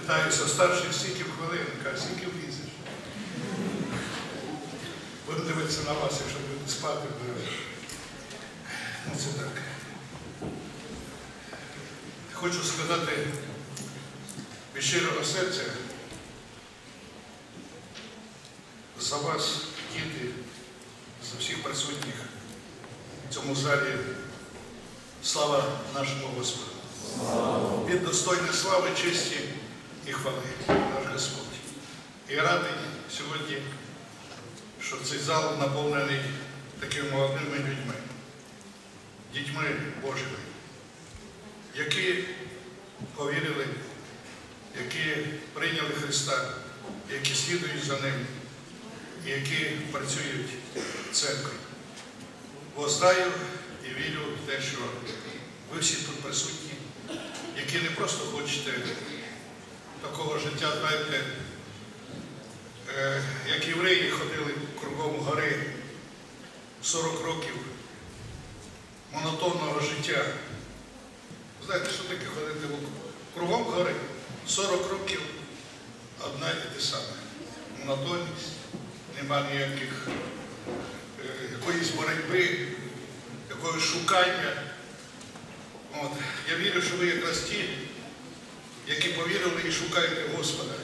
Питаюся старших, скільки хвилин, каже, скільки влізеш. Буду дивитися на вас, якщо будете спати. Ну, це так. Хочу сказати від щирого серця за вас, діти, за всіх присутніх в цьому залі. Слава нашому Господу. Він достойний слави, честі і хвали, наш Господь. І радий сьогодні, що цей зал наповнений такими молодими людьми, дітьми Божими, які повірили, які прийняли Христа, які слідують за Ним, і які працюють в церкві. Бо знаю і вірю в те, що ви всі тут присутні, які не просто хочете такого життя, знаєте, е, як євреї ходили кругом гори 40 років монотонного життя. Знаєте, що таке ходити кругом гори? 40 років одна і те саме. Монотонність, нема ніяких е, якоїсь боротьби, якогось шукання. От. Я вірю, що ви якраз ті, які повірили і шукаєте Господа.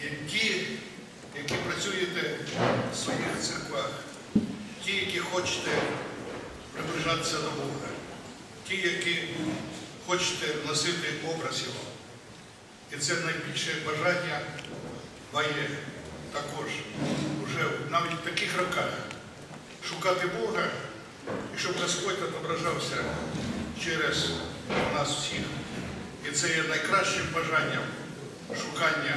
І ті, які працюєте в своїх церквах, ті, які хочете приближатися до Бога, ті, які хочете носити образ Його. І це найбільше бажання має також вже навіть в таких роках шукати Бога і щоб Господь відображався через нас всіх. І це є найкращим бажанням шукання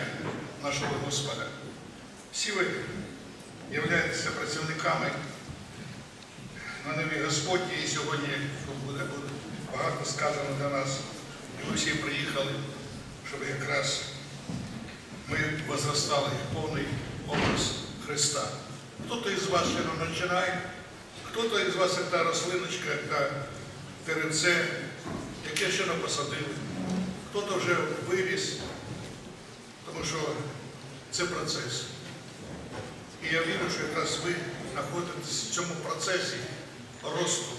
нашого Господа. Всі ви являєтеся працівниками на нові Господні, і сьогодні буде багато сказано для нас. І ви всі приїхали, щоб якраз ми возростали повний образ Христа. Хто-то із вас ще не починає, хто-то із вас як та рослиночка, як та деревце, яке ще не посадили, хто-то вже виріс, тому що це процес. І я вірю, що якраз ви знаходитесь в цьому процесі росту.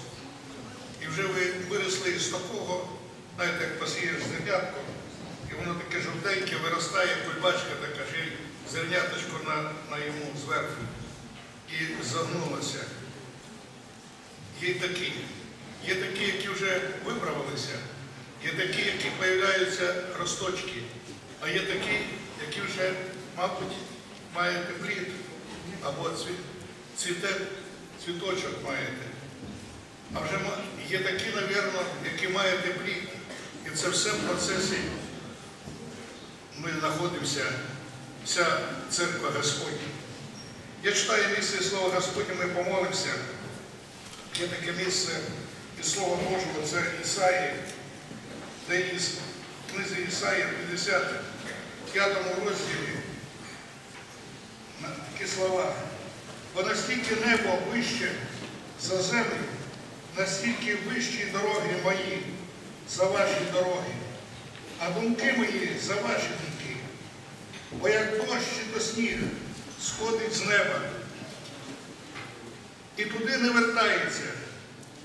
І вже ви виросли з такого, знаєте, як посієш зернятко, і воно таке жовтеньке виростає, кульбачка така, ще зерняточко на, на йому зверху. І загнулося. Є такі, є такі, які вже виправилися, є такі, які появляються росточки, а є такі, які вже, мабуть, маєте плід або цві- цвіте, цвіточок маєте. А вже є такі, напевно, які маєте плід. І це все в процесі. Ми знаходимося, вся церква Господня. Я читаю місце Слова Господня, ми помолимося. Є таке місце із Слова Божого, це Ісаї, де із книзі Ісаї 55 розділі такі слова. Бо настільки небо вище за землю, настільки вищі дороги мої за ваші дороги, а думки мої за ваші думки. Бо як дощ чи то сніг сходить з неба, і туди не вертається,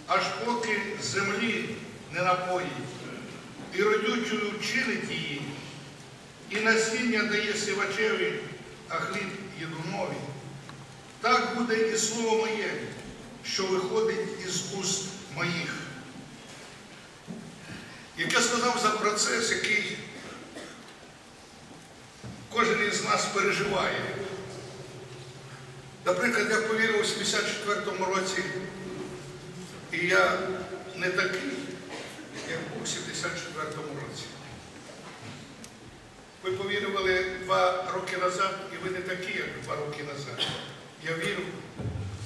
аж поки землі не напоїть, і родючою чинить її, і насіння дає сивачеві, а хліб єдунові. Так буде і слово моє, що виходить із уст моїх. Як я сказав за процес, який кожен із нас переживає. Наприклад, я повірив у 74-му році, і я не такий, як був у 74-му році. Ви повірювали два роки назад, і ви не такі, як два роки назад. Я вірю,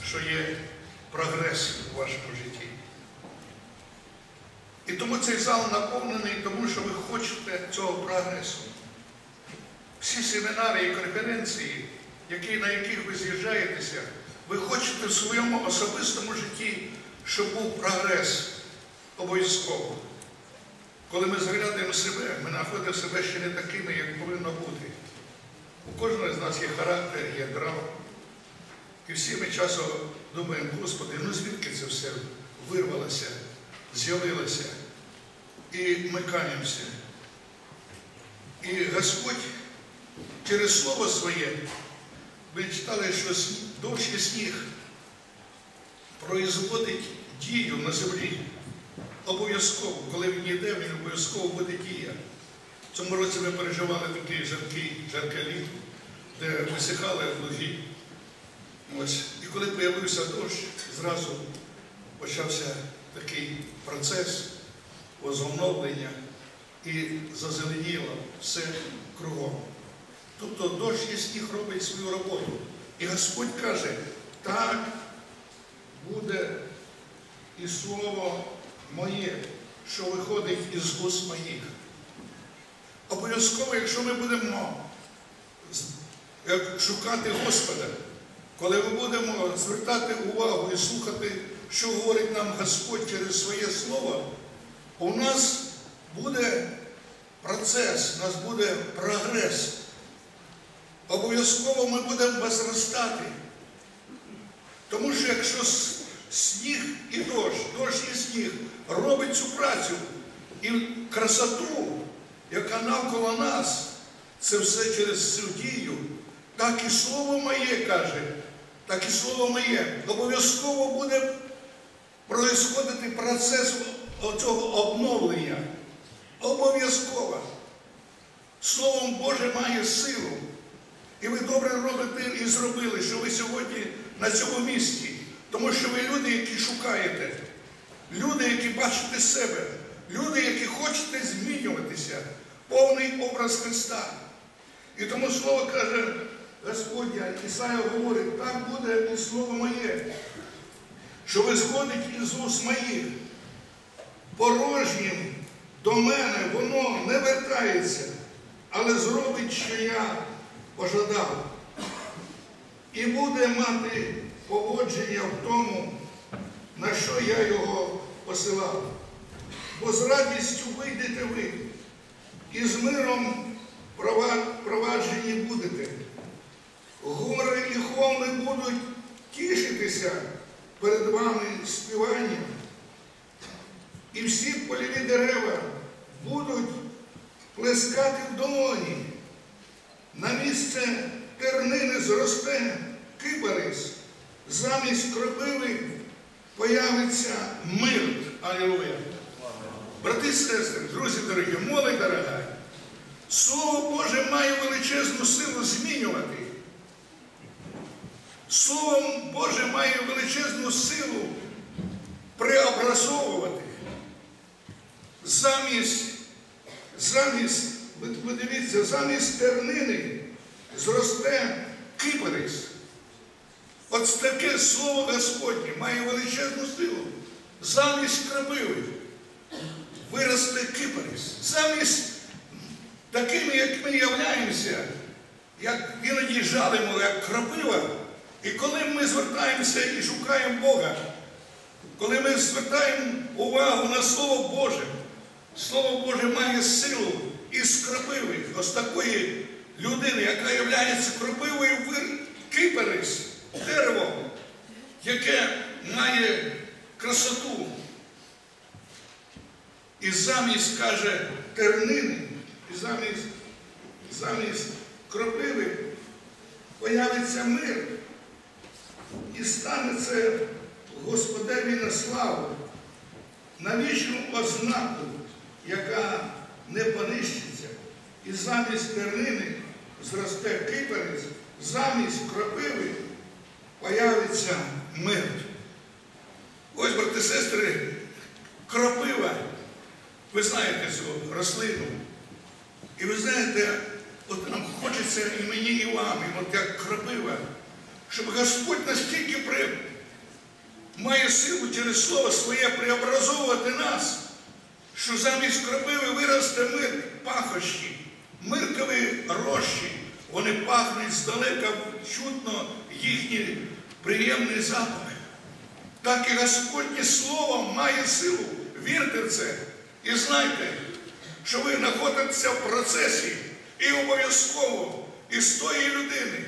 що є прогрес у вашому житті. І тому цей зал наповнений, тому що ви хочете цього прогресу. Всі семінари і конференції, на яких ви з'їжджаєтеся, ви хочете в своєму особистому житті, щоб був прогрес обов'язково. коли ми заглядаємо себе, ми знаходимо себе ще не такими, як повинно бути. У кожного з нас є характер, є драма. І всі ми часом думаємо, Господи, ну звідки це все вирвалося, з'явилося? І ми каємося. І Господь через Слово Своє, ви читали, що дощ і сніг производить дію на землі. Обов'язково, коли він йде, він обов'язково буде дія. В цьому році ми переживали такий жаркий, жарке літо, де висихали луги. І коли з'явився дощ, зразу почався такий процес озоновлення і зазеленіло все кругом. Тобто дощ і сніг робить свою роботу. І Господь каже, так буде і слово моє, що виходить із уст моїх. Обов'язково, якщо ми будемо шукати Господа, коли ми будемо звертати увагу і слухати, що говорить нам Господь через своє Слово, у нас буде процес, у нас буде прогрес. Обов'язково ми будемо возростати. Тому що якщо сніг і дощ, дощ і сніг робить цю працю і красоту, яка навколо нас, це все через цю дію, так і слово моє каже, так і слово моє. Обов'язково буде происходити процес цього обновлення. Обов'язково. Словом Боже має силу. І ви добре робите і зробили, що ви сьогодні на цьому місці. Тому що ви люди, які шукаєте, люди, які бачите себе, люди, які хочете змінюватися, повний образ Христа. І тому слово каже Господь, Ісая говорить, так буде і слово моє, що висходить із уст моїх. Порожнім до мене воно не вертається, але зробить, що я пожадав. І буде мати поводження в тому, на що я його посилав. Бо з радістю вийдете ви і з миром проваджені будете. Гори і холми будуть тішитися перед вами співанням. І всі польові дерева будуть плескати в долоні. На місце тернини зросте кибарис замість кропиви появиться мир. Алілуя. Брати і сестри, друзі дорогі, молодь дорога, Слово Боже має величезну силу змінювати. Слово Боже має величезну силу преобразовувати. Замість, замість, ви дивіться, замість тернини зросте кипарис. От таке слово Господнє має величезну силу. Замість крапиви виросте кипарис. Замість такими, як ми являємося, як іноді жалимо, як крапива. І коли ми звертаємося і шукаємо Бога, коли ми звертаємо увагу на Слово Боже, Слово Боже має силу із крапиви, ось такої людини, яка є кропивою кипарис дерево, яке має красоту. І замість, каже, тернини, і замість, замість кропиви появиться мир. І стане це Господеві на славу, на вічну ознаку, яка не понищиться. І замість тернини зросте киперець, замість кропиви появиться мир. Ось, брати сестри, кропива, ви знаєте цю рослину. І ви знаєте, от нам хочеться і мені, і вам, і от як кропива, щоб Господь настільки при... має силу через слово своє преобразовувати нас, що замість кропиви виросте мир пахощі, миркові рощі. Вони пахнуть здалека чутно їхні приємний запах. Так і Господнє Слово має силу. Вірте в це. І знайте, що ви знаходитеся в процесі і обов'язково із тої людини,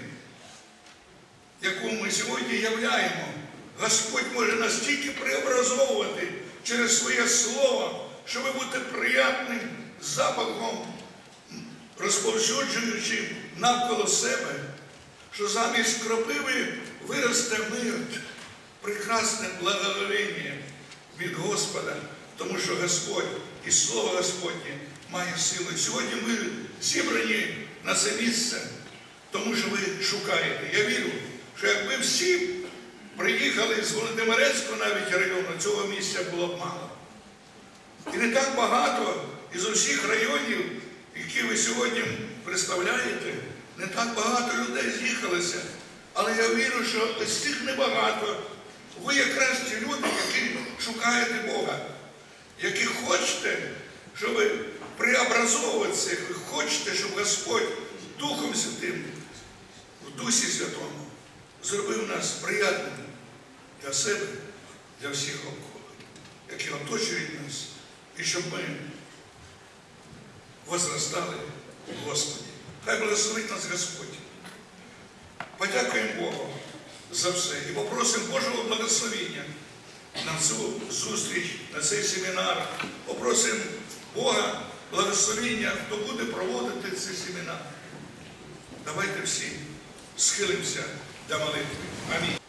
яку ми сьогодні являємо. Господь може настільки преобразовувати через своє слово, щоб бути приятним запахом, розповсюджуючим навколо себе, що замість кропиви виросте мир, прекрасне благословення від Господа, тому що Господь і Слово Господнє має силу. Сьогодні ми зібрані на це місце, тому що ви шукаєте. Я вірю, що якби всі приїхали з Володимирецького навіть району, цього місця було б мало. І не так багато із усіх районів, які ви сьогодні представляєте, не так багато людей з'їхалися. Але я вірю, що з цих небагато. Ви якраз ті люди, які шукаєте Бога, які хочете, щоб преобразовуватися, ви хочете, щоб Господь Духом Святим, в Дусі Святому, зробив нас приятним для себе, для всіх навколо, які оточують нас, і щоб ми возростали в Господі. Хай благословить нас Господь. Подякуємо Богу за все і попросимо Божого благословення на цю зустріч, на цей семінар. Попросимо Бога благословення, хто буде проводити цей семінар. Давайте всі схилимося до молитви. Амінь.